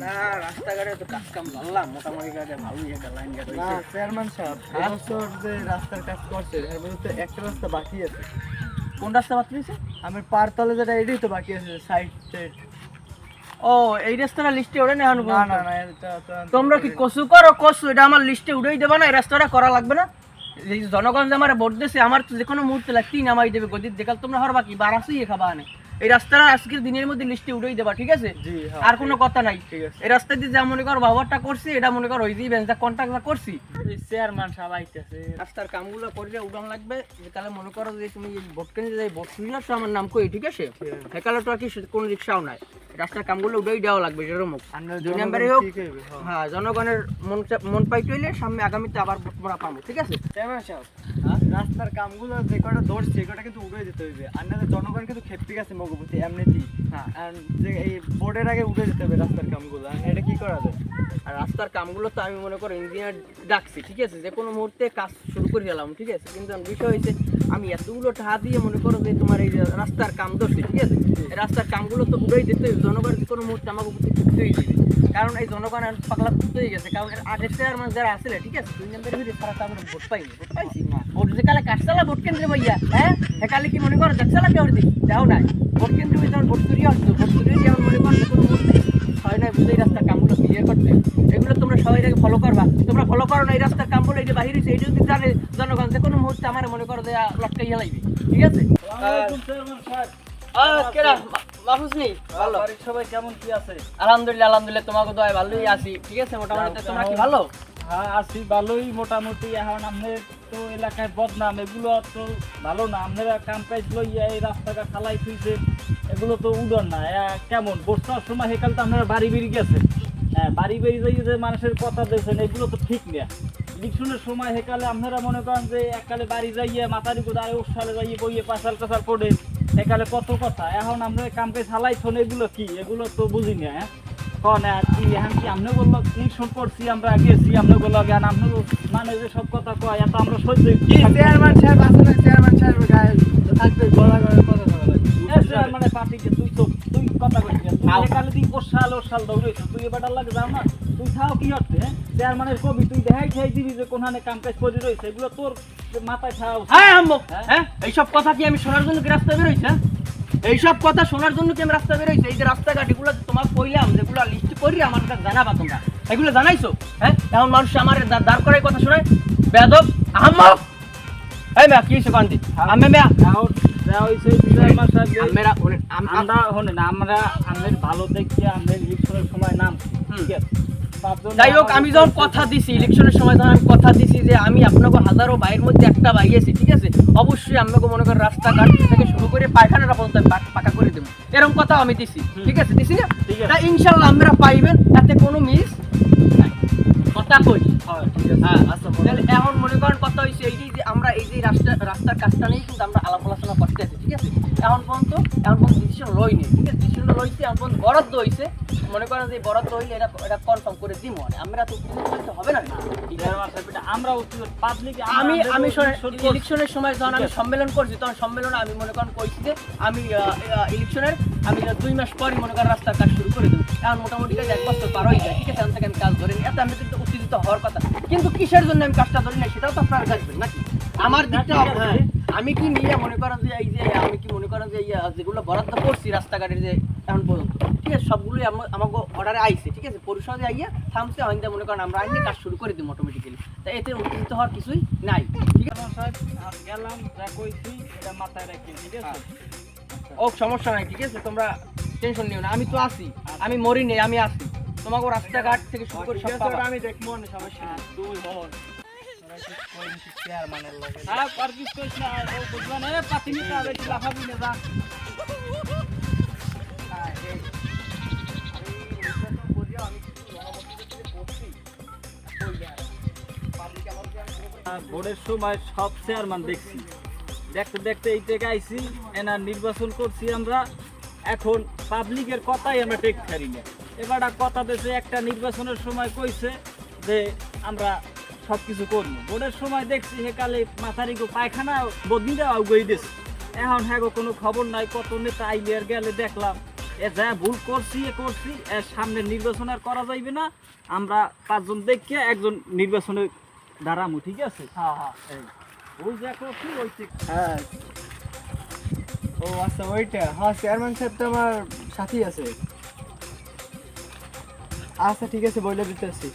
রাস্তাঘাটে তো কাজ কাম ধরলাম মোটামুটি কাজে ভালোই একটা লাইন গেট না চেয়ারম্যান সাহেব হ্যাঁ? এবছর যে রাস্তার কাজ করছে এর মধ্যে তো একটা রাস্তা বাকি আছে। কোন রাস্তা আমি পারতলে যেটা এটাই তো বাকি আছে সাইড। সাইড ও এই রাস্তাটা লিস্টে ওঠে না তোমরা কি কসু করো কসু এটা আমার লিস্টে উড়েই দেবে না এই রাস্তাটা করা লাগবে না। জনগণ যে আমার ভোট দিয়েছে আমার তো যে কোনো মুহূর্তে লাগতি নামাই দেবে গদির দেখাল তোমরা হরবা কি বারাসই খাবা আনে। এই রাস্তাটা আজকের দিনের মধ্যে লিস্টে উড়েই দেবা ঠিক আছে হ্যাঁ আর কোনো কথা নাই এই রাস্তা দিয়ে যা মনে করো ব্যবহারটা করছি এটা মনে করো ওই বেঞ্চটা করছি চেয়ারম্যান সাহেব আইতেছে রাস্তার কামগুলো করলে উড়ান লাগবে তাহলে মনে করো যে তুমি ভোট কেন্দ্রে যাই ভোট আসছো আমার নাম কই ঠিক আছে সেকালে তো আর কি কোনো রিক্সাও নাই রাস্তার কামগুলো উড়েই দেওয়া লাগবে যেরকম হোক দুই নাম্বারে হোক হ্যাঁ। হ্যাঁ জনগণের মন মন পাইতে হইলে সামনে আগামীতে আবার ভোট পাবো ঠিক আছে চেয়ারম্যান সাহেব রাস্তার কামগুলো যে কটা ধরছে কটা কিন্তু উড়ে দিতে হইবে। আপনাদের জনগণ কিন্তু খেপি গেছে মগবতী এমনিতেই। হ্যাঁ। যে এই বোর্ডের আগে উড়ে যেতে হবে রাস্তার কামগুলো। এটা কি করা যায়? আর রাস্তার কামগুলো তো আমি মনে করো ইঞ্জিনিয়ার ডাকছি ঠিক আছে? যে কোনো মুহূর্তে কাজ শুরু করে গেলাম ঠিক আছে? কিন্তু বিষয় হয়েছে আমি এতগুলো টাকা দিয়ে মনে করো যে তোমার এই রাস্তার কাম ধরছি ঠিক আছে? রাস্তার কামগুলো তো উড়েই দিতে হবে জনগণ যে কোনো মুহূর্তে আমাকে উপস্থিত করতেই দিবে? কারণ এই জনগণ আর পাগলা হয়ে গেছে কারণ আগের চেয়ার মানে যারা আসলে ঠিক আছে? দুই নম্বরের ভিতরে সারা তো আমরা ভোট পাইনি ভোট পাইছি। না ভোট কালে ভোট কেন্দ্রে ভাইয়া হ্যাঁ? একালে কি মনে করো দেখছালা কেউ দেখি? দেও নাই। ভোট কেন্দ্রে ভাই যখন ভোট চুরি আসতো ভোট চুরি যেমন মনে করো কোনো মুহূর্তে হয় না বুঝে এই রাস্তার কামগুলো ক্লিয়ার করতে। এগুলো তোমরা সবাই আগে ফলো করবা। তোমরা ফলো করো না এই রাস্তার কামগুলো এই যে বাহির হয়েছে এই যদি জানে জনগণ যে কোনো মুহূর্তে আমার মনে করো যে লটকাই হেলাইবে ঠিক আছে? নেই আলহামদুলিল্লাহ আলহামদুলিল্লাহ তোমাকে দয় ভালোই আছি। ঠিক আছে মোটামুটি তোমরা কি ভালো? হ্যাঁ আছি ভালোই মোটামুটি। এখন আমাদের তো এলাকায় বদনাম, এগুলো তো ভালো না। আপনারা কাম কাজ লইয়া এই রাস্তাটা খালাই থুইছে এগুলো তো উড়ন না। কেমন? বর্ষার সময় সেকাল তো আপনারা বাড়ি বেরিয়ে গেছে হ্যাঁ বাড়ি বেরিয়ে যাই যে মানুষের কথা দিয়েছেন, এগুলো তো ঠিক না। ইলেকশনের সময় সেকালে আপনারা মনে করেন যে এককালে বাড়ি যাইয়ে মাথারি কোথায় ওর সালে যাইয়ে বইয়ে পাশাল টাশাল পড়ে। সেকালে কত কথা। এখন আমরা কাম কাজ চালাইছেন এগুলো কি? এগুলো তো বুঝি না হ্যাঁ? কন কি এখন কি আমনে বলল করছি আমরা গেছি আমনে বলল জ্ঞান আমনে মানে যে সব কথা কয় এত আমরা সহ্য কি চেয়ারম্যান সাহেব আসলে চেয়ারম্যান সাহেবের গায়ে থাকবে গলা গলা কথা মানে পার্টিকে তুই তো তুই কথা কইছিস তুই একালে তুই ওর সাল ওর সাল দৌড়াইছিস তুই এবার লাগে যাও না তুই থাও কি হচ্ছে চেয়ারম্যানের কবি তুই দেখাই খাই দিবি যে কোনখানে কাম কাজ করে রয়েছে এগুলো তোর মাথায় থাও। হ্যাঁ হ্যাঁ? হ্যাঁ? এইসব কথা কি আমি শোনার জন্য কি রাস্তা বেরোইছি? এইসব কথা শোনার জন্য কি আমি রাস্তা বেরোইছি? এই যে রাস্তাঘাট এগুলো যে তোমাকে কইলাম যেগুলো লিস্ট করি আমার কাছে জানাবা তোমরা। এগুলো জানাইছো? হ্যাঁ? এখন মানুষ আমার দাঁড় করাই কথা শোনায়। বেদব আহম্মক! এই মেয়া কি হয়েছে কান্দি আমি মেয়া! আমরা আমরা আমাদের ভালো আমাদের ইলেকশনের সময় নাম ঠিক আছে। যাই হোক আমি যখন কথা দিছি ইলেকশনের সময় যখন আমি কথা দিছি যে আমি আপনাকে হাজারো বাইরের মধ্যে একটা বাইয়েছি ঠিক আছে? অবশ্যই আপনাকে মনে করেন রাস্তাঘাট থেকে শুরু করে পায়খানাটা এরকম কথা আমি দিছি। ঠিক আছে? দিছি না। তা ইনশাল্লাহ আমরা পাইবেন তাতে কোনো মিস কথা কই? হ্যাঁ, আচ্ছা, তাহলে এখন মনে করেন কথা হয়েছে এই যে আমরা এই যে রাস্তা রাস্তার কাজটা নিয়ে কিন্তু আমরা আলাপ আলোচনা করতে আছি ঠিক আছে? এখন পর্যন্ত এখন পর্যন্ত ডিসিশন নেই ঠিক আছে? এখন বরাদ্দ হয়েছে মনে করেন যে বরাদ্দ হইলে এটা এটা কনফার্ম করে দিব মানে আমরা তো হবে না। আমরা পাবলিক আমি আমি ইলেকশনের সময় যখন আমি সম্মেলন করছি তখন সম্মেলনে আমি মনে করেন কইছি যে আমি ইলেকশনের আমি দুই মাস পরই মনে করেন রাস্তার কাজ শুরু করে দেবো। এখন মোটামুটি কাজ এক বছর পার হয়ে যায়। ঠিক আছে থেকে আমি কাজ ধরে নিই। এত আমি কিন্তু উত্তেজিত হওয়ার কথা। কিন্তু কিসের জন্য আমি কাজটা ধরি না সেটাও তো আপনারা দেখবেন নাকি? আমার দিকটা হ্যাঁ, আমি কি নিয়ে মনে করেন যে এই যে আমি কি মনে করেন যে যেগুলো বরাদ্দ করছি রাস্তাঘাটের যে এখন পর্যন্ত ঠিক আছে সবগুলোই আমা- আমাকে অর্ডারে আইছে ঠিক আছে? পরিষদে আইয়া থামছে হয়তো মনে করেন আমরা আইনি কাজ শুরু করে দিই অটোমেটিক্যালি তা এতে উত্তেজিত হওয়ার কিছুই নাই। ঠিক আছে? গেলাম যা কইছি এটা মাথায় রাখি ঠিক আছে? ও সমস্যা নাই ঠিক আছে? তোমরা টেনশন নিও না। আমি তো আছি আমি মরি নেই আমি আছি। তোমাকে রাস্তাঘাট থেকে শুরু করে সব পাবা। আমি দেখব না সমস্যা। নেই। তুই হন আর কিছু কইছ না বুঝবা না। এ পাতি নিতে হবে লাফাবি না যা। ভোটের সময় সব চেয়ারম্যান দেখছি। দেখতে দেখতে এই থেকে আইছি, এনার নির্বাচন করছি আমরা। এখন পাবলিকের কথাই আমরা টেক পারি না। এবার কথা দেশে একটা নির্বাচনের সময় কইছে যে আমরা সব কিছু করব। ভোটের সময় দেখছি সেকালে মাথারি গো পায়খানা বদনিটা গই দিছে এখন হ্যাঁ কোনো খবর নাই। কত নেতা আইলে আর গেলে দেখলাম। এ যা ভুল করছি এ করছি এর সামনে নির্বাচন আর করা যাইবে না। আমরা পাঁচজন দেখে একজন নির্বাচনে দাঁড়ামু ঠিক আছে? হ্যাঁ হ্যাঁ। ওই যা করছি ওই ঠিক হ্যাঁ। ও আচ্ছা ওইটা। হ্যাঁ চেয়ারম্যান সাহেব তো আমার আছে। আচ্ছা ঠিক আছে বলে দিতেছি।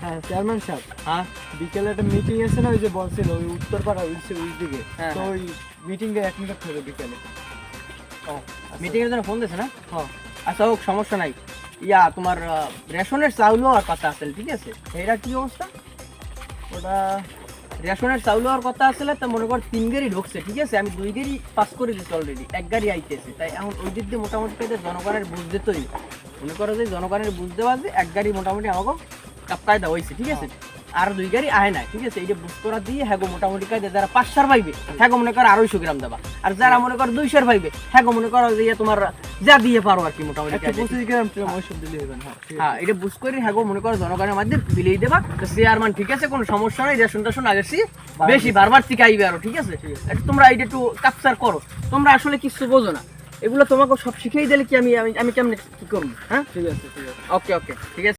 হ্যাঁ চেয়ারম্যান সাহেব। হ্যাঁ। বিকেলে একটা মিটিং আছে না ওই যে বলছিল ওই উত্তরপাড়া ওই দিকে। হ্যাঁ, তো। ওই মিটিংয়ে এক মিনিট থাকবে বিকেলে। মিটিংয়ের জন্য ফোন দিয়েছে না? হ্যাঁ আচ্ছা হোক, সমস্যা নাই। ইয়া, তোমার রেশনের চাউলও আর কথা আছে, ঠিক আছে? এইটা কি অবস্থা? ওটা রেশনের চাউল হওয়ার কথা আসলে তো মনে কর তিন গাড়ি ঢুকছে, ঠিক আছে? আমি দুই গাড়ি পাস করে দিচ্ছি অলরেডি এক গাড়ি আইতেছে। তাই এখন ওই দিক দিয়ে মোটামুটি জনগণের বুঝতে তৈরি মনে করো যে জনগণের বুঝতে পারছে এক গাড়ি মোটামুটি আমাকে কাপ্তায় দেওয়া হয়েছে, ঠিক আছে? আর দুই গাড়ি আয় না ঠিক আছে? এইটা বুঝ করা দিয়ে হ্যাগো মোটামুটি কাজে যারা পাঁচশার পাইবে হ্যাগো মনে করো আড়াইশো গ্রাম দেবা। আর যারা মনে করো দুইশোর পাইবে হ্যাগো মনে করো যে ইয়ে তোমার যা দিয়ে পারো আর কি মোটামুটি পঁচিশ গ্রাম ওইসব দিলে হবেন হ্যাঁ। হ্যাঁ এটা বুঝ করে হ্যাগো মনে করো জনগণের মধ্যে বিলিয়ে দেবা। তো চেয়ারম্যান ঠিক আছে কোনো সমস্যা নাই রেশন টেশন আগের বেশি বারবার থেকে আইবে আরও ঠিক আছে? একটু তোমরা এটা একটু কাপচার করো। তোমরা আসলে কিছু বোঝো না। এগুলো তোমাকে সব শিখিয়ে দিলে কি আমি আমি আমি কেমনে কি করব হ্যাঁ? ঠিক আছে ঠিক আছে। ওকে ওকে ঠিক আছে।